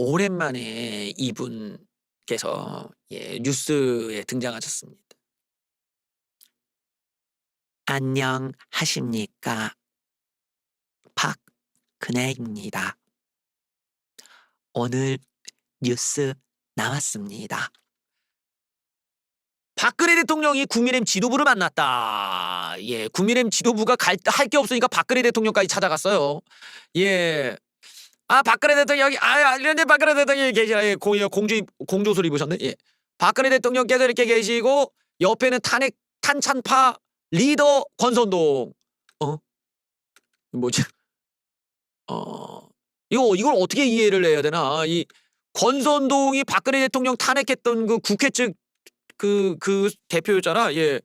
오랜만에 이분께서 예, 뉴스에 등장하셨습니다. 안녕하십니까. 박근혜입니다. 오늘 뉴스 나왔습니다. 박근혜 대통령이 국민의힘 지도부를 만났다. 예, 국민의힘 지도부가 할 게 없으니까 박근혜 대통령까지 찾아갔어요. 예. 아, 박근혜 대통령 여기, 아, 이런데 박근혜 대통령이 계시라. 예, 공, 공주, 공조소리 입으셨네. 예. 박근혜 대통령께서 이렇게 계시고, 옆에는 탄핵, 탄찬파 리더 권선동. 어? 뭐지? 어, 이거, 이걸 어떻게 이해를 해야 되나? 이 권선동이 박근혜 대통령 탄핵했던 그 국회 측 그, 그 대표였잖아. 예.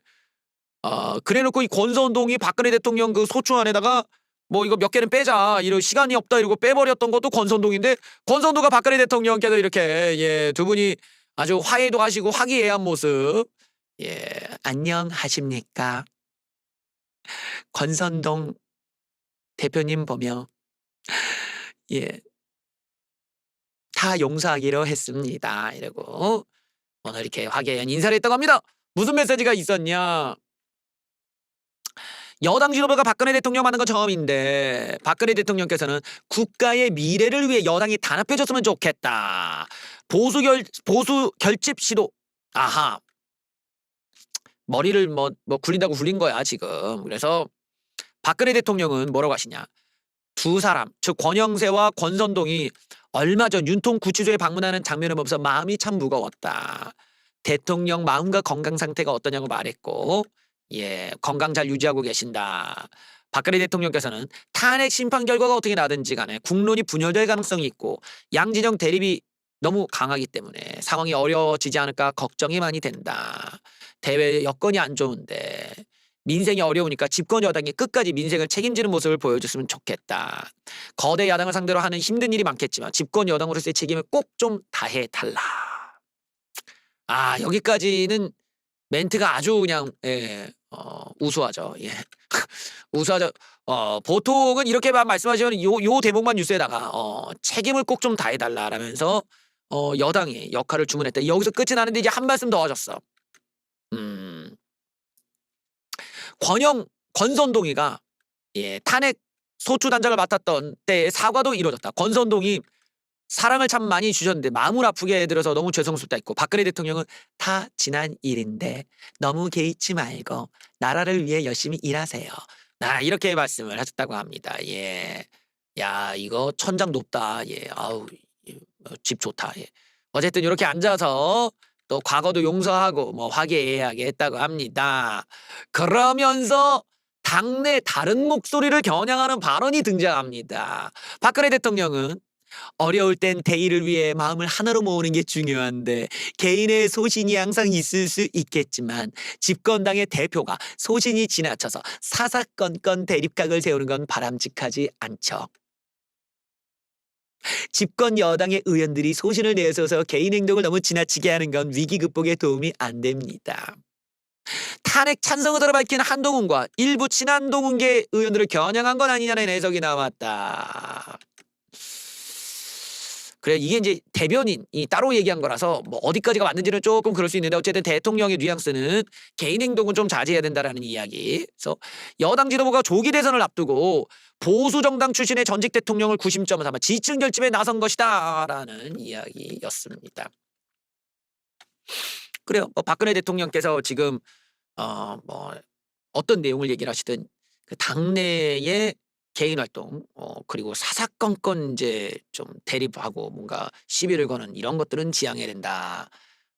아, 그래 놓고 이 권선동이 박근혜 대통령 그 소추안에다가 뭐 이거 몇 개는 빼자. 이런 시간이 없다 이러고 빼버렸던 것도 권선동인데 권선동과 박근혜 대통령께서 이렇게 예, 두 분이 아주 화해도 하시고 화기애애한 모습. 예, 안녕하십니까. 권선동 대표님 보며 예. 다 용서하기로 했습니다. 이러고 오늘 이렇게 화기애애한 인사를 했다고 합니다. 무슨 메시지가 있었냐? 여당 지도부가 박근혜 대통령 만난 건 처음인데 박근혜 대통령께서는 국가의 미래를 위해 여당이 단합해줬으면 좋겠다. 보수 결 보수 결집 시도. 아하. 머리를 뭐, 뭐 굴린다고 굴린 거야 지금. 그래서 박근혜 대통령은 뭐라고 하시냐? 두 사람, 즉 권영세와 권선동이 얼마 전 윤통 구치소에 방문하는 장면을 보면서 마음이 참 무거웠다. 대통령 마음과 건강 상태가 어떠냐고 말했고, 예, 건강 잘 유지하고 계신다. 박근혜 대통령께서는 탄핵 심판 결과가 어떻게 나든지 간에 국론이 분열될 가능성이 있고 양진영 대립이 너무 강하기 때문에 상황이 어려워지지 않을까 걱정이 많이 된다. 대외 여건이 안 좋은데 민생이 어려우니까 집권 여당이 끝까지 민생을 책임지는 모습을 보여줬으면 좋겠다. 거대 야당을 상대로 하는 힘든 일이 많겠지만 집권 여당으로서의 책임을 꼭 좀 다해 달라. 아 여기까지는 멘트가 아주 그냥 예, 어, 우수하죠. 예. 우수하죠. 어, 보통은 이렇게만 말씀하시면 요, 요 대목만 뉴스에다가 어, 책임을 꼭 좀 다해달라라면서 어, 여당이 역할을 주문했다. 여기서 끝이 나는데 이제 한 말씀 더 하셨어. 음, 권영 권선동이가 예, 탄핵 소추 단장을 맡았던 때 사과도 이루어졌다. 권선동이 사랑을 참 많이 주셨는데 마음을 아프게 들어서 너무 죄송스럽다 했고 박근혜 대통령은 다 지난 일인데 너무 개의치 말고 나라를 위해 열심히 일하세요. 나 이렇게 말씀을 하셨다고 합니다. 예. 야, 이거 천장 높다. 예. 아우. 집 좋다. 예. 어쨌든 이렇게 앉아서 또 과거도 용서하고 뭐 화기애애하게 했다고 합니다. 그러면서 당내 다른 목소리를 겨냥하는 발언이 등장합니다. 박근혜 대통령은 어려울 땐 대의를 위해 마음을 하나로 모으는 게 중요한데 개인의 소신이 항상 있을 수 있겠지만 집권당의 대표가 소신이 지나쳐서 사사건건 대립각을 세우는 건 바람직하지 않죠. 집권 여당의 의원들이 소신을 내서서 개인 행동을 너무 지나치게 하는 건 위기 극복에 도움이 안 됩니다. 탄핵 찬성 의사를 밝힌 한동훈과 일부 친한동훈계 의원들을 겨냥한 건 아니냐는 해석이 나왔다. 그래 이게 이제 대변인이 따로 얘기한 거라서 뭐 어디까지가 맞는지는 조금 그럴 수 있는데 어쨌든 대통령의 뉘앙스는 개인 행동은 좀 자제해야 된다라는 이야기. 그래서 여당 지도부가 조기 대선을 앞두고 보수 정당 출신의 전직 대통령을 구심점을 삼아 지층 결집에 나선 것이다라는 이야기였습니다. 그래요. 뭐 박근혜 대통령께서 지금 어뭐 어떤 내용을 얘기를 하시든 그 당내의 개인 활동 어 그리고 사사건건 이제 좀 대립하고 뭔가 시비를 거는 이런 것들은 지양해야 된다.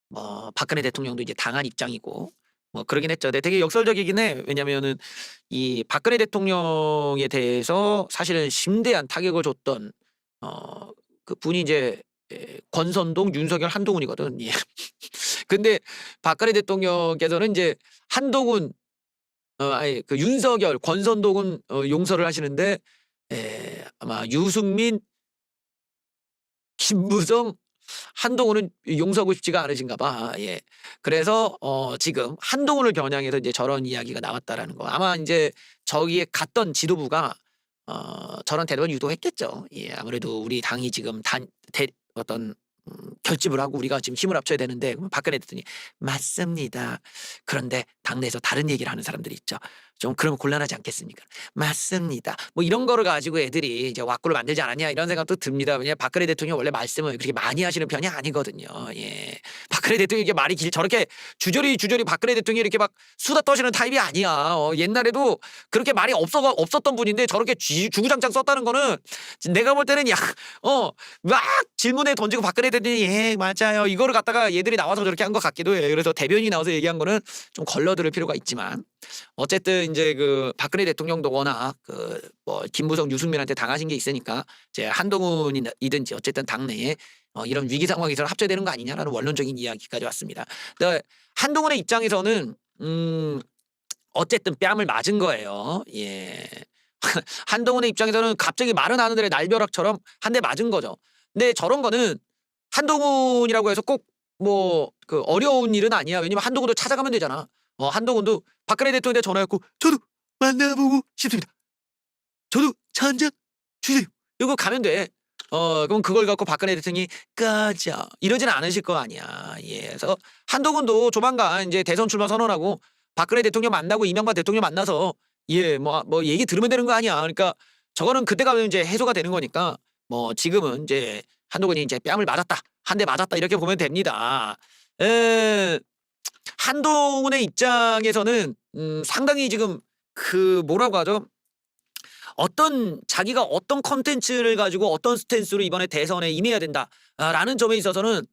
뭐 박근혜 대통령도 이제 당한 입장이고 뭐 그러긴 했죠. 근데 되게 역설적이긴 해. 왜냐면은 이 박근혜 대통령에 대해서 사실은 심대한 타격을 줬던 어 그 분이 이제 에, 권선동, 윤석열, 한동훈이거든. 예. 근데 박근혜 대통령께서는 이제 한동훈 어 아니 그 윤석열, 권선동은 어 용서를 하시는데 에, 아마 유승민, 김무성, 한동훈은 용서하고 싶지가 않으신가 봐. 예. 그래서 어 지금 한동훈을 겨냥해서 이제 저런 이야기가 나왔다라는 거. 아마 이제 저기에 갔던 지도부가 어 저런 대답을 유도했겠죠. 예. 아무래도 우리 당이 지금 단 대, 어떤 음, 결집을 하고 우리가 지금 힘을 합쳐야 되는데 박근혜 대통령이 맞습니다. 그런데 당내에서 다른 얘기를 하는 사람들이 있죠. 좀 그러면 곤란하지 않겠습니까? 맞습니다. 뭐 이런 거를 가지고 애들이 이제 왁구를 만들지 않았냐 이런 생각도 듭니다. 왜냐 박근혜 대통령 원래 말씀을 그렇게 많이 하시는 편이 아니거든요. 예. 박근혜 대통령이 이게 말이 길 저렇게 주저리 주저리 박근혜 대통령이 이렇게 막 수다 떠시는 타입이 아니야. 어, 옛날에도 그렇게 말이 없어 없었던 분인데 저렇게 쥐- 주구장창 썼다는 거는 내가 볼 때는 야어막 질문에 던지고 박근혜 대통령이 예 맞아요 이거를 갖다가 얘들이 나와서 저렇게 한 것 같기도 해. 그래서 대변인이 나와서 얘기한 거는 좀 걸러들을 필요가 있지만 어쨌든 이제 그 박근혜 대통령도 워낙 그뭐 김무성 유승민한테 당하신 게 있으니까 이제 한동훈이든지 어쨌든 당내에 어 이런 위기 상황에서 합쳐되는 거 아니냐라는 원론적인 이야기까지 왔습니다. 근데 한동훈의 입장에서는 음 어쨌든 뺨을 맞은 거예요. 예. 한동훈의 입장에서는 갑자기 마른 하늘의 날벼락처럼 한 대 맞은 거죠. 근데 저런 거는 한동훈이라고 해서 꼭 뭐 그 어려운 일은 아니야. 왜냐면 한동훈도 찾아가면 되잖아. 어 한동훈도 박근혜 대통령한테 전화했고 저도 만나보고 싶습니다. 저도 잔 주세요. 이거 가면 돼. 어 그럼 그걸 갖고 박근혜 대통령이 꺼져 이러지는 않으실 거 아니야. 예. 그래서 한동훈도 조만간 이제 대선 출마 선언하고 박근혜 대통령 만나고 이명박 대통령 만나서 예 뭐 뭐 얘기 들으면 되는 거 아니야. 그러니까 저거는 그때 가면 이제 해소가 되는 거니까 뭐 지금은 이제 한동훈이 이제 뺨을 맞았다 한 대 맞았다 이렇게 보면 됩니다. 에, 한동훈의 입장에서는 음, 상당히 지금 그 뭐라고 하죠? 어떤 자기가 어떤 컨텐츠를 가지고 어떤 스탠스로 이번에 대선에 임해야 된다라는 점에 있어서는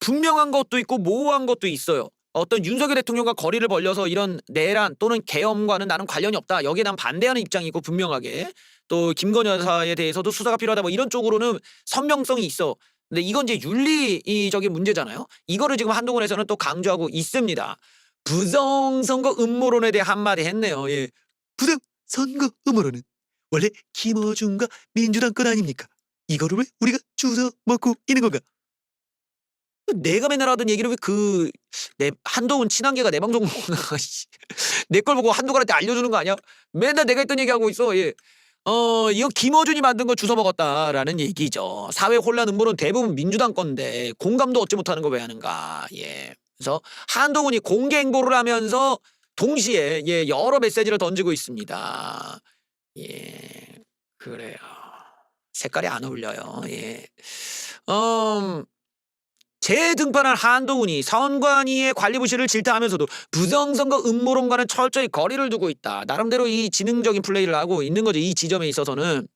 분명한 것도 있고 모호한 것도 있어요. 어떤 윤석열 대통령과 거리를 벌려서 이런 내란 또는 계엄과는 나는 관련이 없다. 여기에 난 반대하는 입장이고 분명하게 또 김건희 여사에 대해서도 수사가 필요하다. 뭐 이런 쪽으로는 선명성이 있어. 근데 이건 이제 윤리적인 문제잖아요. 이거를 지금 한동훈에서는 또 강조하고 있습니다. 부정선거 음모론에 대해 한마디 했네요. 예. 부정선거 음모론은 원래 김어준과 민주당 건 아닙니까? 이거를 왜 우리가 주워 먹고 있는 건가? 내가 맨날 하던 얘기를 왜 그 내 한동훈 친한계가 내 방송 내걸 보고 한동훈한테 알려주는 거 아니야? 맨날 내가 했던 얘기하고 있어. 예. 어 이거 김어준이 만든 걸 주워 먹었다라는 얘기죠. 사회 혼란 음모론 대부분 민주당 건데 공감도 얻지 못하는 거 왜 하는가? 예. 그래서 한동훈이 공개 행보를 하면서 동시에 예 여러 메시지를 던지고 있습니다. 예 그래요. 색깔이 안 어울려요. 예. 음. 재등판한 한동훈이 선관위의 관리 부실을 질타하면서도 부정선거 음모론과는 철저히 거리를 두고 있다. 나름대로 이 지능적인 플레이를 하고 있는 거죠. 이 지점에 있어서는.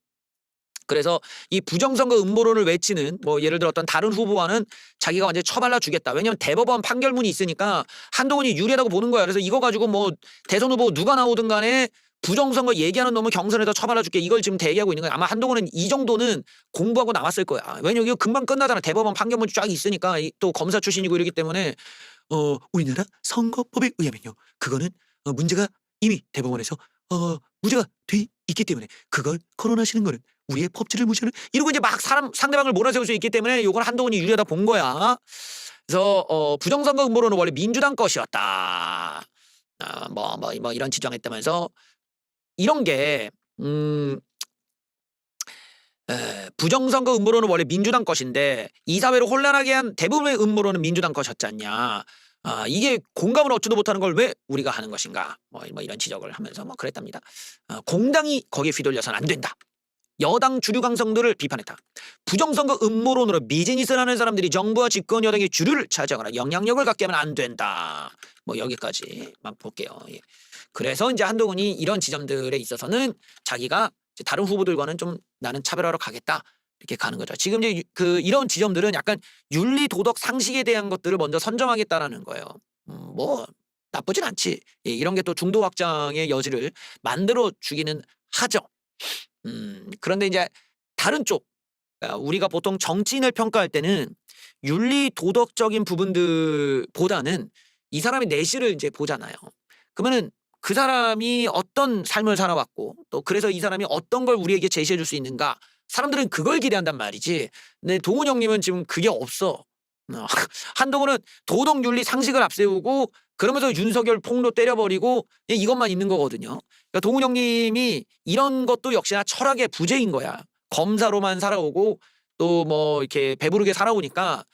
그래서 이 부정선거 음모론을 외치는 뭐 예를 들어 어떤 다른 후보와는 자기가 완전히 처발라 주겠다. 왜냐면 대법원 판결문이 있으니까 한동훈이 유리하다고 보는 거야. 그래서 이거 가지고 뭐 대선 후보 누가 나오든 간에 부정선거 얘기하는 놈은 경선에다 처발라 줄게. 이걸 지금 대기하고 있는 거야. 아마 한동훈은 이 정도는 공부하고 나왔을 거야. 왜냐면 이거 금방 끝나잖아. 대법원 판결문이 쫙 있으니까 이- 또 검사 출신이고 이러기 때문에 어 우리나라 선거법에 의하면요. 그거는 어, 문제가 이미 대법원에서 어 무죄가 돼 있기 때문에 그걸 거론하시는 거는 우리의 법치를 무시하는 이러고 이제 막 사람 상대방을 몰아세울 수 있기 때문에 요건 한동훈이 유리하다 본 거야. 그래서 어 부정선거 음모론은 원래 민주당 것이었다. 아, 뭐, 뭐, 뭐 이런 지정했다면서 이런 게 음, 에, 부정선거 음모론은 원래 민주당 것인데 이 사회를 혼란하게 한 대부분의 음모론은 민주당 것이었지 않냐. 아, 이게 공감을 얻지도 못하는 걸 왜 우리가 하는 것인가. 뭐, 뭐 이런 지적을 하면서 뭐 그랬답니다. 어, 공당이 거기에 휘둘려서는 안 된다. 여당 주류 강성들을 비판했다. 부정선거 음모론으로 비즈니스를 하는 사람들이 정부와 집권 여당의 주류를 차지하거나 영향력을 갖게 하면 안 된다. 뭐 여기까지만 볼게요. 예. 그래서 이제 한동훈이 이런 지점들에 있어서는 자기가 다른 후보들과는 좀 나는 차별하러 가겠다. 이렇게 가는 거죠. 지금 이제 유- 그 이런 지점들은 약간 윤리 도덕 상식에 대한 것들을 먼저 선점하겠다라는 거예요. 음, 뭐 나쁘진 않지. 예, 이런 게 또 중도 확장의 여지를 만들어 주기는 하죠. 음, 그런데 이제 다른 쪽 아, 우리가 보통 정치인을 평가할 때는 윤리 도덕적인 부분들보다는 이 사람의 내실을 이제 보잖아요. 그러면은 그 사람이 어떤 삶을 살아왔고 또 그래서 이 사람이 어떤 걸 우리에게 제시해 줄 수 있는가 사람들은 그걸 기대한단 말이지. 근데 동훈 형님은 지금 그게 없어. 어, 한동훈은 도덕 윤리 상식을 앞세우고 그러면서 윤석열 폭로 때려버리고 이것만 있는 거거든요. 그러니까 동훈 형님이 이런 것도 역시나 철학의 부재인 거야. 검사로만 살아오고 또 뭐 이렇게 배부르게 살아오니까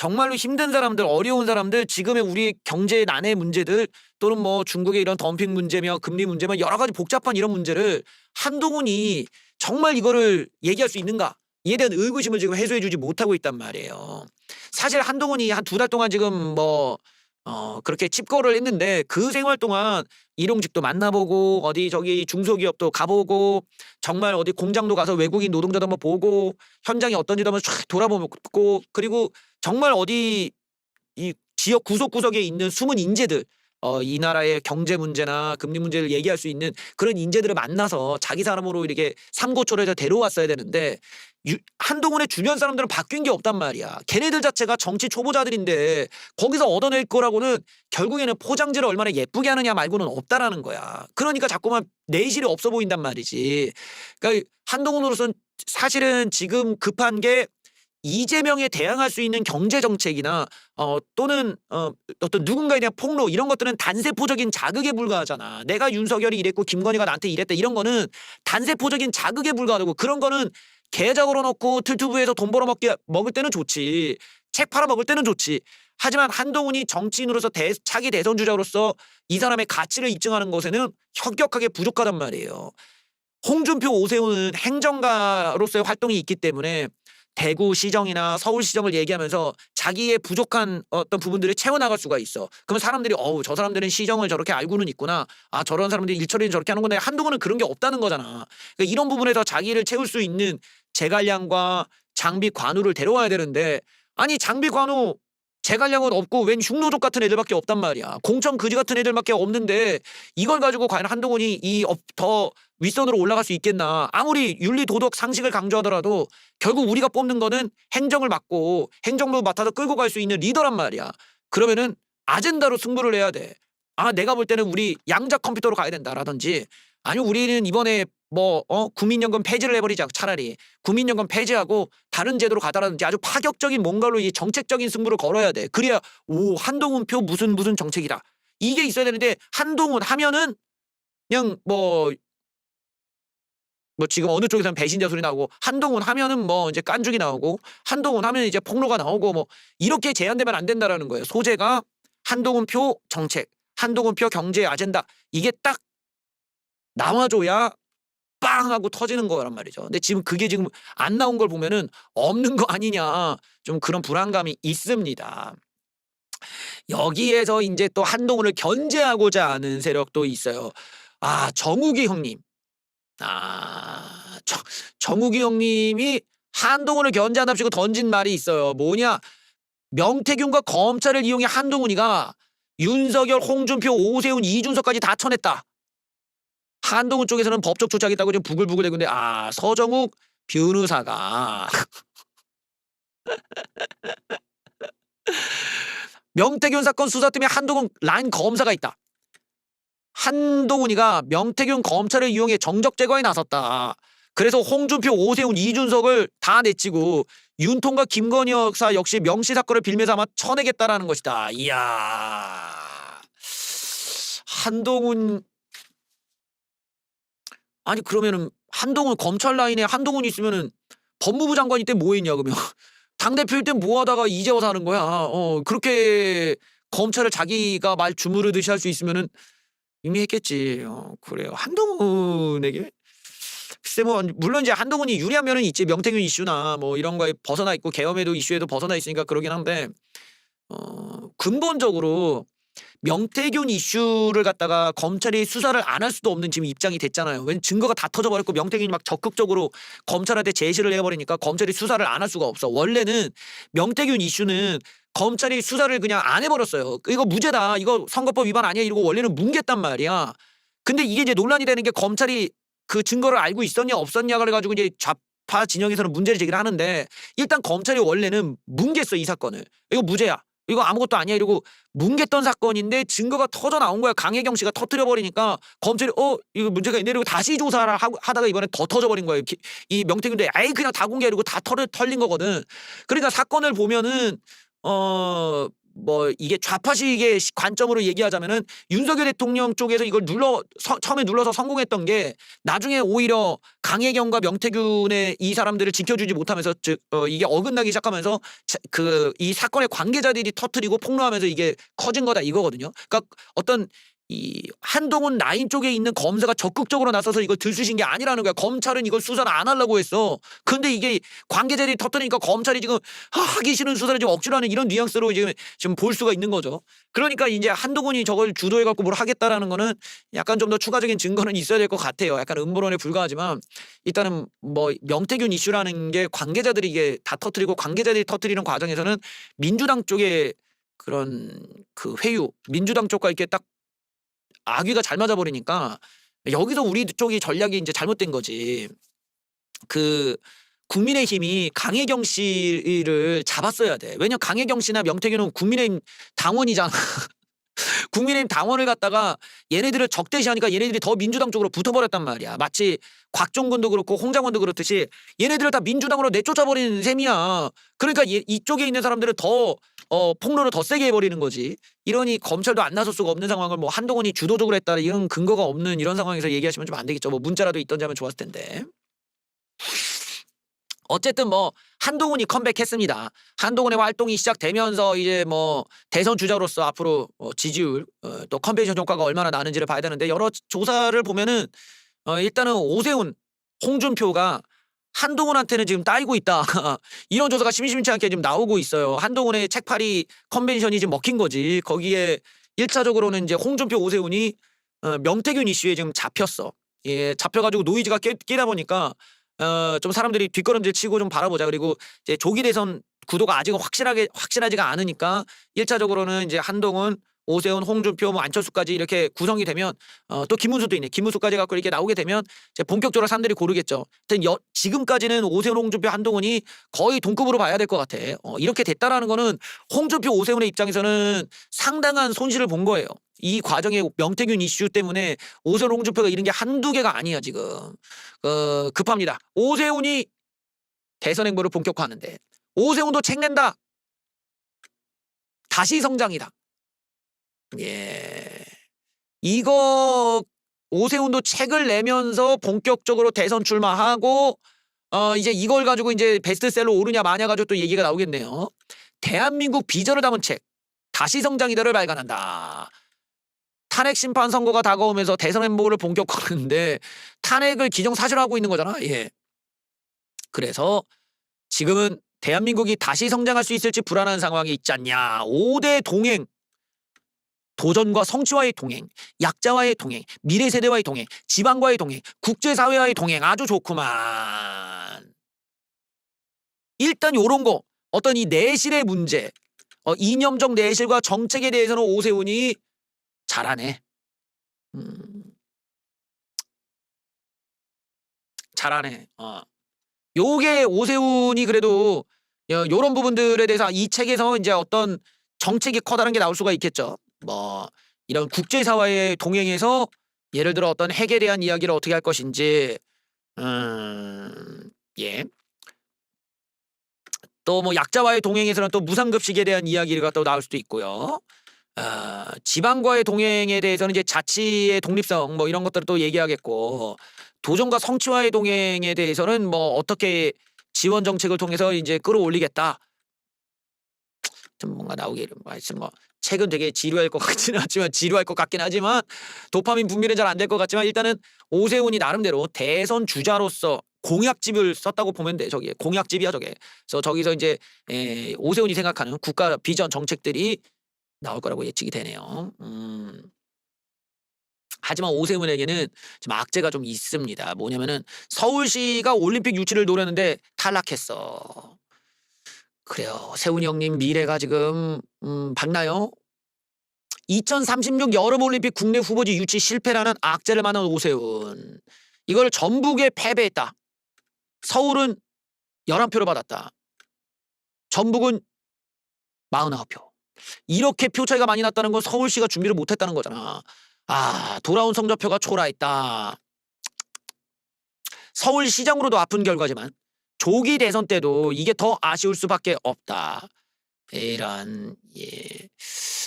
정말로 힘든 사람들, 어려운 사람들, 지금의 우리 경제 난의 문제들 또는 뭐 중국의 이런 덤핑 문제며 금리 문제며 여러 가지 복잡한 이런 문제를 한동훈이 정말 이거를 얘기할 수 있는가? 이에 대한 의구심을 지금 해소해 주지 못하고 있단 말이에요. 사실 한동훈이 한 두 달 동안 지금 뭐 어, 그렇게 칩거를 했는데 그 생활 동안 일용직도 만나보고 어디 저기 중소기업도 가보고 정말 어디 공장도 가서 외국인 노동자도 한번 보고 현장이 어떤지도 한번 쫙 돌아보고 그리고 정말 어디 이 지역 구석구석에 있는 숨은 인재들 어, 이 나라의 경제 문제나 금리 문제를 얘기할 수 있는 그런 인재들을 만나서 자기 사람으로 이렇게 삼고초려해서 데려왔어야 되는데 유, 한동훈의 주변 사람들은 바뀐 게 없단 말이야. 걔네들 자체가 정치 초보자들인데 거기서 얻어낼 거라고는 결국에는 포장지를 얼마나 예쁘게 하느냐 말고는 없다라는 거야. 그러니까 자꾸만 내실이 없어 보인단 말이지. 그러니까 한동훈으로서는 사실은 지금 급한 게 이재명에 대항할 수 있는 경제 정책이나 어 또는 어 어떤 누군가에 대한 폭로 이런 것들은 단세포적인 자극에 불과하잖아. 내가 윤석열이 이랬고 김건희가 나한테 이랬다 이런 거는 단세포적인 자극에 불과하고 그런 거는 계좌적으로 넣고 틀투부에서 돈 벌어 먹게 먹을 때는 좋지. 책 팔아 먹을 때는 좋지. 하지만 한동훈이 정치인으로서 대, 차기 대선 주자로서 이 사람의 가치를 입증하는 것에는 현격하게 부족하단 말이에요. 홍준표 오세훈은 행정가로서의 활동이 있기 때문에 대구 시정이나 서울 시정을 얘기하면서 자기의 부족한 어떤 부분들을 채워나갈 수가 있어. 그러면 사람들이 어우 저 사람들은 시정을 저렇게 알고는 있구나. 아 저런 사람들이 일처리는 저렇게 하는 건데 한동훈은 그런 게 없다는 거잖아. 그러니까 이런 부분에서 자기를 채울 수 있는 제갈량과 장비 관우를 데려와야 되는데 아니 장비 관우 제갈량은 없고 웬 흉노족 같은 애들밖에 없단 말이야. 공천 그지 같은 애들밖에 없는데 이걸 가지고 과연 한동훈이 이더 윗선으로 올라갈 수 있겠나. 아무리 윤리 도덕 상식을 강조하더라도 결국 우리가 뽑는 거는 행정을 맡고 행정부 맡아서 끌고 갈 수 있는 리더란 말이야. 그러면은 아젠다로 승부를 해야 돼. 아 내가 볼 때는 우리 양자 컴퓨터로 가야 된다라든지 아니 우리는 이번에 뭐 어 국민연금 폐지를 해버리자 차라리 국민연금 폐지하고 다른 제도로 가다라든지 아주 파격적인 뭔가로 이 정책적인 승부를 걸어야 돼. 그래야 오 한동훈표 무슨 무슨 정책이다. 이게 있어야 되는데 한동훈 하면은 그냥 뭐 뭐 지금 어느 쪽에서는 배신자 소리 나오고 한동훈 하면은 뭐 이제 깐죽이 나오고 한동훈 하면 이제 폭로가 나오고 뭐 이렇게 제한되면 안 된다라는 거예요. 소재가 한동훈표 정책, 한동훈표 경제 아젠다 이게 딱 나와줘야 빵 하고 터지는 거란 말이죠. 근데 지금 그게 지금 안 나온 걸 보면은 없는 거 아니냐 좀 그런 불안감이 있습니다. 여기에서 이제 또 한동훈을 견제하고자 하는 세력도 있어요. 아 정욱이 형님. 아 정, 정욱이 형님이 한동훈을 견제한답시고 던진 말이 있어요. 뭐냐? 명태균과 검찰을 이용해 한동훈이가 윤석열, 홍준표, 오세훈, 이준석까지 다 쳐냈다. 한동훈 쪽에서는 법적 조치하겠다고 지금 부글부글대고 있는데 아 서정욱 변호사가 명태균 사건 수사 때문에 한동훈 라인 검사가 있다. 한동훈이가 명태균 검찰을 이용해 정적 제거에 나섰다. 그래서 홍준표, 오세훈, 이준석을 다 내치고 윤통과 김건희 여사 역시 명시 사건을 빌며 삼아 쳐내겠다라는 것이다. 이야. 한동훈 아니 그러면은 한동훈 검찰 라인에 한동훈이 있으면은 법무부 장관이 때 뭐 했냐 그러면 당 대표일 땐뭐 하다가 이제 와서 하는 거야. 어 그렇게 검찰을 자기가 말 주무르듯이 할 수 있으면은 이미 했겠지. 어 그래요. 한동훈에게 글쎄 뭐 물론 이제 한동훈이 유리한 면은 있지. 명태균 이슈나 뭐 이런 거에 벗어나 있고 계엄에도 이슈에도 벗어나 있으니까 그러긴 한데 어 근본적으로 명태균 이슈를 갖다가 검찰이 수사를 안 할 수도 없는 지금 입장이 됐잖아요. 왠 증거가 다 터져버렸고 명태균이 막 적극적으로 검찰한테 제시를 해버리니까 검찰이 수사를 안 할 수가 없어. 원래는 명태균 이슈는 검찰이 수사를 그냥 안 해버렸어요. 이거 무죄다. 이거 선거법 위반 아니야. 이러고 원래는 뭉갰단 말이야. 근데 이게 이제 논란이 되는 게 검찰이 그 증거를 알고 있었냐 없었냐 그래가지고 이제 좌파 진영에서는 문제를 제기를 하는데 일단 검찰이 원래는 뭉갰어 이 사건을. 이거 무죄야. 이거 아무것도 아니야. 이러고 뭉갰던 사건인데 증거가 터져 나온 거야. 강혜경 씨가 터트려 버리니까 검찰이 어 이거 문제가 있네. 이러고 다시 조사를 하고 하다가 이번에 더 터져 버린 거예요. 기- 이 명태균도 아예 그냥 다 공개 이러고 다 털, 털린 거거든. 그러니까 사건을 보면은 어 뭐 이게 좌파식의 시- 관점으로 얘기하자면은 윤석열 대통령 쪽에서 이걸 눌러 서- 처음에 눌러서 성공했던 게 나중에 오히려 강혜경과 명태균의 이 사람들을 지켜주지 못하면서 즉 어, 이게 어긋나기 시작하면서 그 이 사건의 관계자들이 터트리고 폭로하면서 이게 커진 거다 이거거든요. 그러니까 어떤 이 한동훈 라인 쪽에 있는 검사가 적극적으로 나서서 이걸 들쑤신 게 아니라는 거야. 검찰은 이걸 수사를 안 하려고 했어. 근데 이게 관계자들이 터뜨리니까 검찰이 지금 하- 하기 싫은 수사를 지금 억지로 하는 이런 뉘앙스로 지금 지금 볼 수가 있는 거죠. 그러니까 이제 한동훈이 저걸 주도해 갖고 뭘 하겠다라는 거는 약간 좀 더 추가적인 증거는 있어야 될 것 같아요. 약간 음모론에 불과하지만 일단은 뭐 명태균 이슈라는 게 관계자들이 이게 다 터뜨리고 관계자들이 터뜨리는 과정에서는 민주당 쪽에 그런 그 회유, 민주당 쪽과 이렇게 딱 아귀가 잘 맞아 버리니까 여기서 우리 쪽이 전략이 이제 잘못된 거지. 그 국민의힘이 강혜경 씨를 잡았어야 돼. 왜냐 면 강혜경 씨나 명태균은 국민의힘 당원이잖아. 국민의힘 당원을 갖다가 얘네들을 적대시하니까 얘네들이 더 민주당 쪽으로 붙어버렸단 말이야. 마치 곽종근도 그렇고 홍장원도 그렇듯이 얘네들을 다 민주당으로 내쫓아버리는 셈이야. 그러니까 얘- 이쪽에 있는 사람들을 더 어, 폭로를 더 세게 해버리는 거지. 이러니 검찰도 안 나설 수가 없는 상황을 뭐 한동훈이 주도적으로 했다 이런 근거가 없는 이런 상황에서 얘기하시면 좀 안 되겠죠. 뭐 문자라도 있던지 하면 좋았을 텐데. 어쨌든 뭐 한동훈이 컴백했습니다. 한동훈의 활동이 시작되면서 이제 뭐 대선 주자로서 앞으로 어, 지지율 어, 또 컨벤션 효과가 얼마나 나는지를 봐야 되는데 여러 조사를 보면은 어, 일단은 오세훈, 홍준표가 한동훈한테는 지금 따이고 있다. 이런 조사가 심심치 않게 지금 나오고 있어요. 한동훈의 책팔이 컨벤션이 지금 먹힌 거지. 거기에 일차적으로는 이제 홍준표, 오세훈이 어, 명태균 이슈에 지금 잡혔어. 예, 잡혀가지고 노이즈가 깨, 깨다 보니까 어, 좀 사람들이 뒷걸음질 치고 좀 바라보자. 그리고 이제 조기 대선 구도가 아직은 확실하게 확실하지가 않으니까 일차적으로는 이제 한동훈, 오세훈, 홍준표, 뭐 안철수까지 이렇게 구성이 되면 어, 또 김문수도 있네. 김문수까지 갖고 이렇게 나오게 되면 이제 본격적으로 사람들이 고르겠죠. 하여튼 여, 지금까지는 오세훈, 홍준표, 한동훈이 거의 동급으로 봐야 될 것 같아. 어, 이렇게 됐다라는 거는 홍준표, 오세훈의 입장에서는 상당한 손실을 본 거예요. 이 과정에 명태균 이슈 때문에 오세훈, 홍준표가 이런 게 한두 개가 아니야 지금. 어, 급합니다. 오세훈이 대선 행보를 본격화하는데 오세훈도 책 낸다. 다시 성장이다. 예. 이거 오세훈도 책을 내면서 본격적으로 대선 출마하고 어 이제 이걸 가지고 이제 베스트셀러 오르냐 마냐 가지고 또 얘기가 나오겠네요. 대한민국 비전을 담은 책 다시 성장이다를 발간한다. 탄핵 심판 선거가 다가오면서 대선 행보를 본격화하는데 탄핵을 기정사실화하고 있는 거잖아. 예. 그래서 지금은 대한민국이 다시 성장할 수 있을지 불안한 상황이 있지 않냐. 5대 동행 도전과 성취와의 동행, 약자와의 동행, 미래 세대와의 동행, 지방과의 동행, 국제사회와의 동행 아주 좋구만. 일단 요런 거 어떤 이 내실의 문제, 어, 이념적 내실과 정책에 대해서는 오세훈이 잘하네. 음. 잘하네. 어. 요게 오세훈이 그래도 요- 요런 부분들에 대해서 이 책에서 이제 어떤 정책이 커다란 게 나올 수가 있겠죠. 뭐 이런 국제사회의 동행에서 예를 들어 어떤 핵에 대한 이야기를 어떻게 할 것인지, 음, 예. 또 뭐 약자와의 동행에서는 또 무상급식에 대한 이야기가 또 나올 수도 있고요. 아, 지방과의 동행에 대해서는 이제 자치의 독립성 뭐 이런 것들을 또 얘기하겠고 도전과 성취와의 동행에 대해서는 뭐 어떻게 지원 정책을 통해서 이제 끌어올리겠다. 좀 뭔가 나오게 말씀 뭐 책은 되게 지루할 것 같지는 않지만 지루할 것 같긴 하지만 도파민 분비는 잘 안 될 것 같지만 일단은 오세훈이 나름대로 대선 주자로서 공약집을 썼다고 보면 돼 저기 공약집이야 저게 그래서 저기서 이제 에, 오세훈이 생각하는 국가 비전 정책들이 나올 거라고 예측이 되네요. 음. 하지만 오세훈에게는 좀 악재가 좀 있습니다. 뭐냐면은 서울시가 올림픽 유치를 노렸는데 탈락했어. 그래요. 세훈이 형님 미래가 지금 음, 밝나요? 2036 여름올림픽 국내 후보지 유치 실패라는 악재를 만난 오세훈. 이걸 전북에 패배했다. 서울은 11표를 받았다. 전북은 49표. 이렇게 표 차이가 많이 났다는 건 서울시가 준비를 못했다는 거잖아. 아 돌아온 성적표가 초라했다. 서울시장으로도 아픈 결과지만 조기 대선 때도 이게 더 아쉬울 수밖에 없다. 이런 예.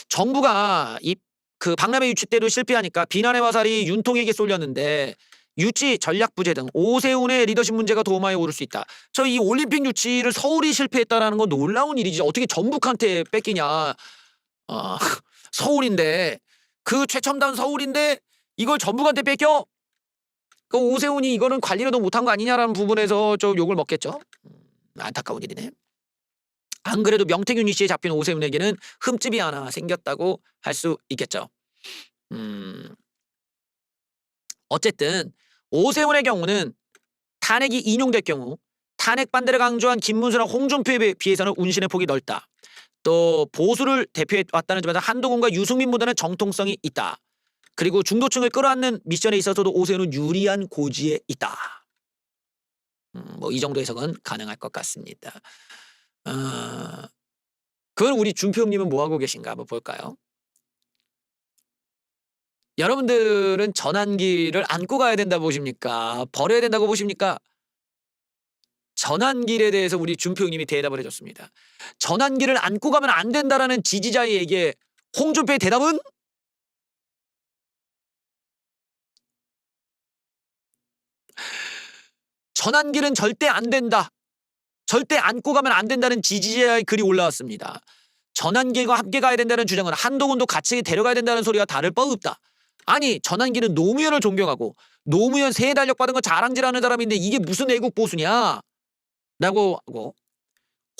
정부가 이 그 박람회 유치 때도 실패하니까 비난의 화살이 윤통에게 쏠렸는데 유치 전략 부재 등 오세훈의 리더십 문제가 도마에 오를 수 있다. 저 이 올림픽 유치를 서울이 실패했다라는 건 놀라운 일이지. 어떻게 전북한테 뺏기냐? 어, 서울인데 그 최첨단 서울인데 이걸 전북한테 뺏겨? 그 오세훈이 이거는 관리를 못한 거 아니냐라는 부분에서 좀 욕을 먹겠죠. 음, 안타까운 일이네. 안 그래도 명태균 이씨에 잡힌 오세훈에게는 흠집이 하나 생겼다고 할 수 있겠죠. 음, 어쨌든 오세훈의 경우는 탄핵이 인용될 경우 탄핵 반대를 강조한 김문수랑 홍준표에 비- 비해서는 운신의 폭이 넓다. 또 보수를 대표해 왔다는 점에서 한동훈과 유승민보다는 정통성이 있다. 그리고 중도층을 끌어안는 미션에 있어서도 오세훈은 유리한 고지에 있다. 음, 뭐이 정도 해석은 가능할 것 같습니다. 어, 그건 우리 준표 형님은 뭐 하고 계신가 한번 볼까요? 여러분들은 전환기를 안고 가야 된다 보십니까? 버려야 된다고 보십니까? 전환길에 대해서 우리 준표 형님이 대답을 해줬습니다. 전환기를 안고 가면 안 된다라는 지지자에게 홍준표의 대답은 전환길은 절대 안 된다. 절대 안고 가면 안 된다는 지지자의 글이 올라왔습니다. 전환길과 함께 가야 된다는 주장은 한동훈도 같이 데려가야 된다는 소리가 다를 바 없다. 아니 전환길은 노무현을 존경하고 노무현 새해 달력 받은 거 자랑질하는 사람인데 이게 무슨 애국 보수냐? 라고 하고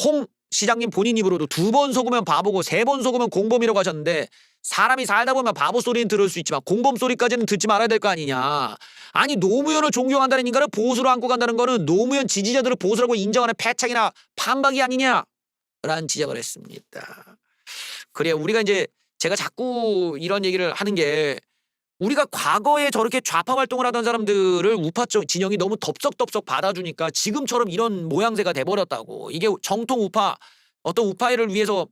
홍 시장님 본인 입으로도 두 번 속으면 바보고 세 번 속으면 공범이라고 하셨는데 사람이 살다 보면 바보 소리는 들을 수 있지만 공범 소리까지는 듣지 말아야 될 거 아니냐. 아니 노무현을 존경한다는 인간을 보수로 안고 간다는 거는 노무현 지지자들을 보수라고 인정하는 패착이나 판박이 아니냐. 라는 지적을 했습니다. 그래 우리가 이제 제가 자꾸 이런 얘기를 하는 게 우리가 과거에 저렇게 좌파 활동을 하던 사람들을 우파 쪽 진영이 너무 덥석덥석 받아주니까 지금처럼 이런 모양새가 돼버렸다고. 이게 정통 우파 어떤 우파를 위해서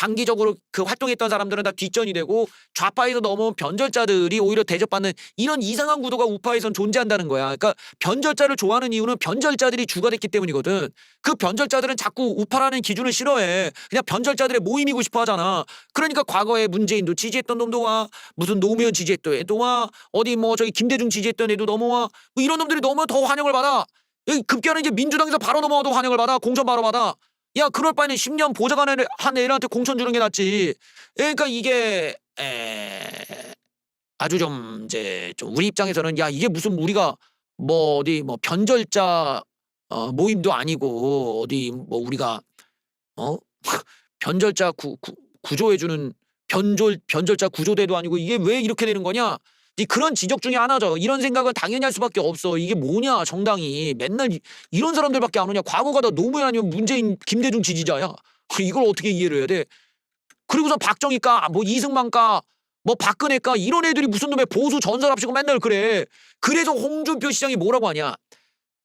장기적으로 그 활동했던 사람들은 다 뒷전이 되고 좌파에서 넘어온 변절자들이 오히려 대접받는 이런 이상한 구도가 우파에선 존재한다는 거야. 그러니까 변절자를 좋아하는 이유는 변절자들이 주가 됐기 때문이거든. 그 변절자들은 자꾸 우파라는 기준을 싫어해. 그냥 변절자들의 모임이고 싶어 하잖아. 그러니까 과거에 문재인도 지지했던 놈도 와, 무슨 노무현 지지했던 애도 와, 어디 뭐 저기 김대중 지지했던 애도 넘어와. 뭐 이런 놈들이 너무 더 환영을 받아. 급기야는 이제 민주당에서 바로 넘어와도 환영을 받아. 공천 바로 받아. 야, 그럴 바에는 10년 보좌관 애- 한 애한테 공천 주는 게 낫지. 그러니까 이게 에... 아주 좀 이제 좀 우리 입장에서는 야 이게 무슨 우리가 뭐 어디 뭐 변절자 어, 모임도 아니고 어디 뭐 우리가 어 변절자 구, 구, 구조해주는 변절 변절자 구조대도 아니고 이게 왜 이렇게 되는 거냐? 이 그런 지적 중에 하나죠. 이런 생각은 당연히 할 수밖에 없어. 이게 뭐냐 정당이 맨날 이, 이런 사람들밖에 안 오냐? 과거가 다 노무현 아니면 문재인, 김대중 지지자야. 이걸 어떻게 이해를 해야 돼? 그리고서 박정희까 뭐 이승만까 뭐 박근혜까 이런 애들이 무슨 놈의 보수 전설합시고 맨날 그래. 그래서 홍준표 시장이 뭐라고 하냐?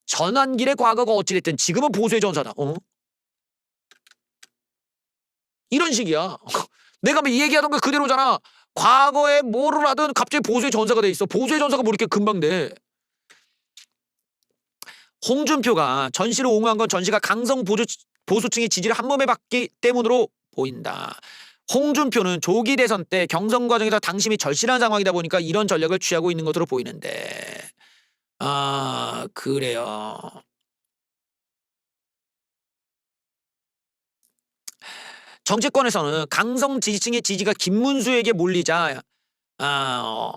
전환길의 과거가 어찌됐든 지금은 보수의 전사다. 어? 이런 식이야. 내가 뭐 얘기하던 거 그대로잖아. 과거에 뭐를 하든 갑자기 보수의 전사가 돼 있어. 보수의 전사가 뭐 이렇게 금방 돼. 홍준표가 전시를 옹호한 건 전시가 강성 보수, 보수층의 지지를 한 몸에 받기 때문으로 보인다. 홍준표는 조기 대선 때 경선 과정에서 당심이 절실한 상황이다 보니까 이런 전략을 취하고 있는 것으로 보이는데 아 그래요. 정치권에서는 강성 지지층의 지지가 김문수에게 몰리자 아, 어,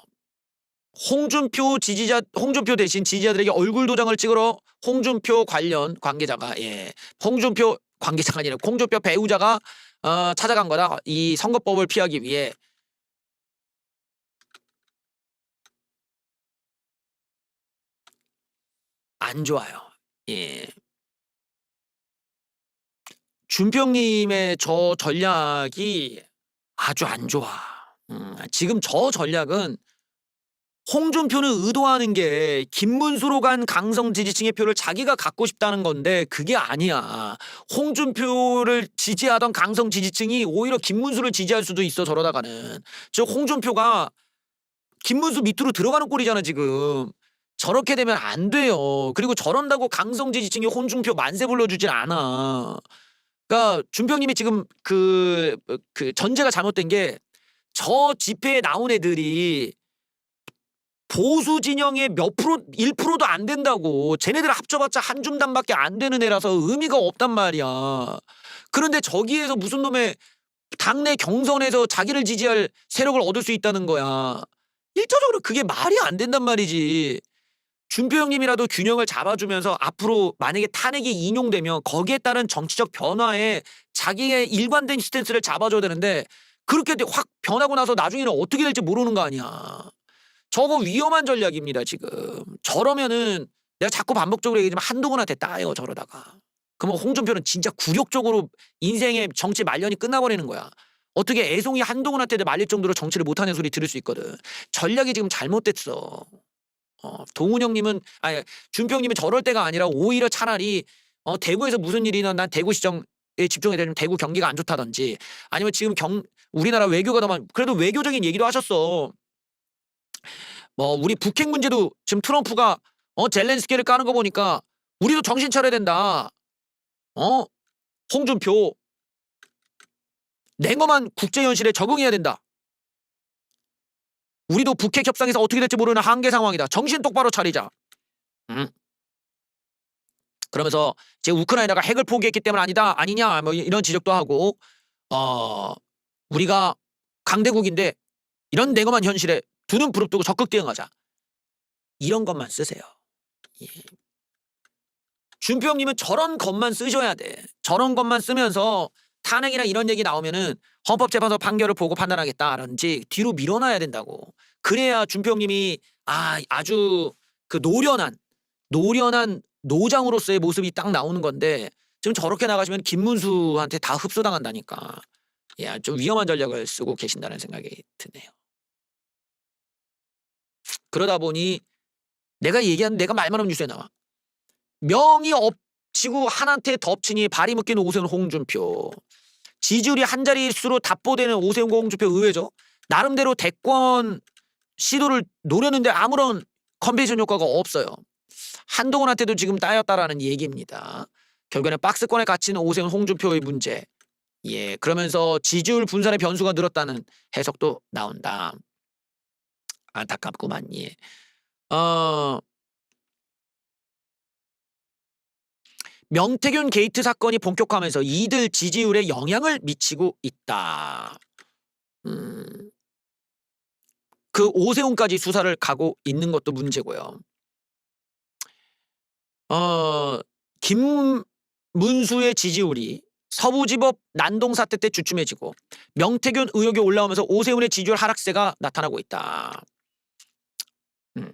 홍준표 지지자 홍준표 대신 지지자들에게 얼굴 도장을 찍으러 홍준표 관련 관계자가 예 홍준표 관계자가 아니라 홍준표 배우자가 어, 찾아간 거다 이 선거법을 피하기 위해 안 좋아요. 예. 준평님의 저 전략이 아주 안 좋아. 음, 지금 저 전략은 홍준표는 의도하는 게 김문수로 간 강성 지지층의 표를 자기가 갖고 싶다는 건데 그게 아니야. 홍준표를 지지하던 강성 지지층이 오히려 김문수를 지지할 수도 있어 저러다가는. 저 홍준표가 김문수 밑으로 들어가는 꼴이잖아 지금. 저렇게 되면 안 돼요. 그리고 저런다고 강성 지지층이 홍준표 만세 불러주질 않아. 그러니까 준평님이 지금 그, 그 전제가 잘못된 게 저 집회에 나온 애들이 보수 진영의 몇 프로, 1%도 안 된다고. 쟤네들 합쳐봤자 한 줌단밖에 안 되는 애라서 의미가 없단 말이야. 그런데 저기에서 무슨 놈의 당내 경선에서 자기를 지지할 세력을 얻을 수 있다는 거야. 일차적으로 그게 말이 안 된단 말이지. 준표 형님이라도 균형을 잡아주면서 앞으로 만약에 탄핵이 인용되면 거기에 따른 정치적 변화에 자기의 일관된 스탠스를 잡아줘야 되는데 그렇게 확 변하고 나서 나중에는 어떻게 될지 모르는 거 아니야. 저거 위험한 전략입니다 지금. 저러면은 내가 자꾸 반복적으로 얘기하지만 한동훈한테 따요 저러다가. 그러면 홍준표는 진짜 굴욕적으로 인생의 정치 말년이 끝나버리는 거야. 어떻게 애송이 한동훈한테 말릴 정도로 정치를 못하는 소리 들을 수 있거든. 전략이 지금 잘못됐어. 어, 동훈 형님은 아니 준표 형님은 저럴 때가 아니라 오히려 차라리 어, 대구에서 무슨 일이 일어나 난 대구 시정에 집중해야 되면 대구 경기가 안 좋다든지 아니면 지금 경 우리나라 외교가 너무 그래도 외교적인 얘기도 하셨어. 뭐 우리 북핵 문제도 지금 트럼프가 어 젤렌스키를 까는 거 보니까 우리도 정신 차려야 된다. 어 홍준표 냉엄한 국제 현실에 적응해야 된다. 우리도 북핵 협상에서 어떻게 될지 모르는 한계 상황이다. 정신 똑바로 차리자. 음. 그러면서 이제 우크라이나가 핵을 포기했기 때문 아니다 아니냐 뭐 이런 지적도 하고 어 우리가 강대국인데 이런 냉엄한 현실에 두 눈 부릅뜨고 적극 대응하자. 이런 것만 쓰세요. 예. 준표 형님은 저런 것만 쓰셔야 돼. 저런 것만 쓰면서 탄핵이나 이런 얘기 나오면은 헌법재판소 판결을 보고 판단하겠다라든지 뒤로 밀어놔야 된다고. 그래야 준표 형님이 아 아주 그 노련한 노련한 노장으로서의 모습이 딱 나오는 건데 지금 저렇게 나가시면 김문수한테 다 흡수당한다니까. 예, 좀 위험한 전략을 쓰고 계신다는 생각이 드네요. 그러다 보니 내가 얘기한 내가 말만 하면 뉴스에 나와. 명이 엎 치고 한한테 덮치니 발이 묶인 오세훈 홍준표. 지지율이 한 자릿수로 답보되는 오세훈 홍준표 의외죠. 나름대로 대권 시도를 노렸는데 아무런 컨벤션 효과가 없어요. 한동훈한테도 지금 따였다라는 얘기입니다. 결국에는 박스권에 갇힌 오세훈 홍준표의 문제. 예, 그러면서 지지율 분산의 변수가 늘었다는 해석도 나온다. 안타깝구만. 예. 어, 명태균 게이트 사건이 본격화하면서 이들 지지율에 영향을 미치고 있다. 음, 그 오세훈까지 수사를 가고 있는 것도 문제고요. 어, 김문수의 지지율이 서부지법 난동 사태 때 주춤해지고 명태균 의혹이 올라오면서 오세훈의 지지율 하락세가 나타나고 있다. 음.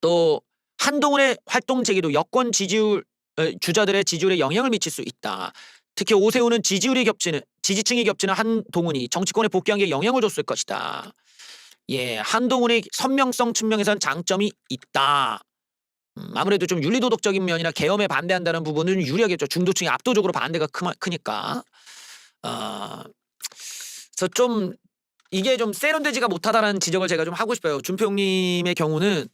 또 한동훈의 활동 제기도 여권 지지율 어, 주자들의 지지율에 영향을 미칠 수 있다. 특히 오세훈은 지지율이 겹치는 지지층이 겹치는 한동훈이 정치권에 복귀한 게 영향을 줬을 것이다. 예, 한동훈의 선명성 측면에선 장점이 있다. 음, 아무래도 좀 윤리도덕적인 면이나 계엄에 반대한다는 부분은 유리하겠죠. 중도층이 압도적으로 반대가 크, 크니까. 어, 그래서 좀 이게 좀 세련되지가 못하다라는 지적을 제가 좀 하고 싶어요. 준평님의 경우는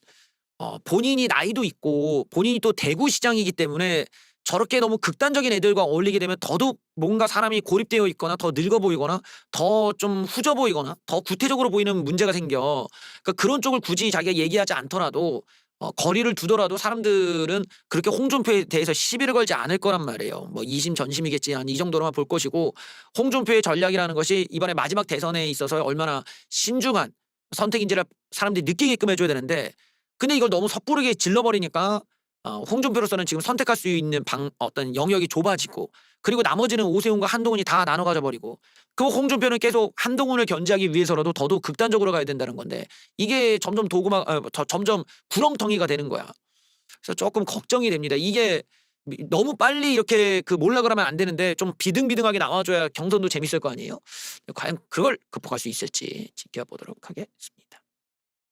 어, 본인이 나이도 있고 본인이 또 대구 시장이기 때문에 저렇게 너무 극단적인 애들과 어울리게 되면 더더욱 뭔가 사람이 고립되어 있거나 더 늙어 보이거나 더 좀 후져 보이거나 더 구태적으로 보이는 문제가 생겨. 그러니까 그런 쪽을 굳이 자기가 얘기하지 않더라도 어, 거리를 두더라도 사람들은 그렇게 홍준표에 대해서 시비를 걸지 않을 거란 말이에요. 뭐 이심 전심이겠지 한 이 정도로만 볼 것이고 홍준표의 전략이라는 것이 이번에 마지막 대선에 있어서 얼마나 신중한 선택인지를 사람들이 느끼게끔 해줘야 되는데 근데 이걸 너무 섣부르게 질러버리니까 어, 홍준표로서는 지금 선택할 수 있는 방 어떤 영역이 좁아지고 그리고 나머지는 오세훈과 한동훈이 다 나눠 가져버리고 그 홍준표는 계속 한동훈을 견제하기 위해서라도 더더욱 극단적으로 가야 된다는 건데 이게 점점 도구마 어, 저- 점점 구렁텅이가 되는 거야. 그래서 조금 걱정이 됩니다. 이게 미- 너무 빨리 이렇게 그 몰락을 하면 안 되는데 좀 비등비등하게 나와줘야 경선도 재밌을 거 아니에요. 과연 그걸 극복할 수 있을지 지켜보도록 하겠습니다.